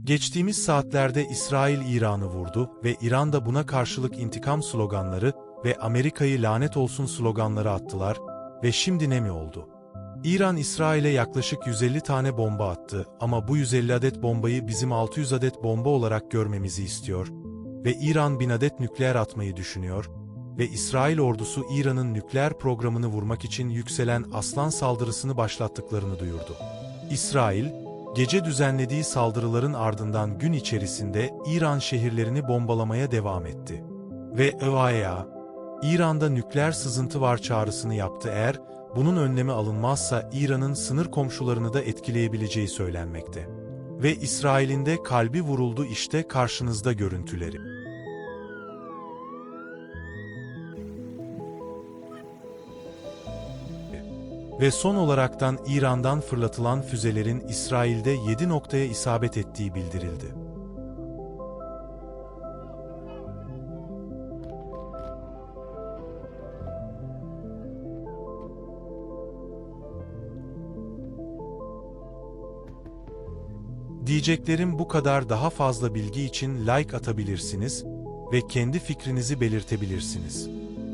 Geçtiğimiz saatlerde İsrail İran'ı vurdu ve İran da buna karşılık intikam sloganları ve Amerika'yı lanet olsun sloganları attılar ve şimdi ne mi oldu? İran İsrail'e yaklaşık 150 tane bomba attı ama bu 150 adet bombayı bizim 600 adet bomba olarak görmemizi istiyor ve İran 1000 adet nükleer atmayı düşünüyor ve İsrail ordusu İran'ın nükleer programını vurmak için yükselen aslan saldırısını başlattıklarını duyurdu. İsrail, gece düzenlediği saldırıların ardından gün içerisinde İran şehirlerini bombalamaya devam etti. Ve ÖAEA, İran'da nükleer sızıntı var çağrısını yaptı eğer bunun önlemi alınmazsa İran'ın sınır komşularını da etkileyebileceği söylenmekte. Ve İsrail'in de kalbi vuruldu işte karşınızda görüntüleri. Ve son olaraktan İran'dan fırlatılan füzelerin İsrail'de 7 noktaya isabet ettiği bildirildi. Diyeceklerim bu kadar daha fazla bilgi için like atabilirsiniz ve kendi fikrinizi belirtebilirsiniz.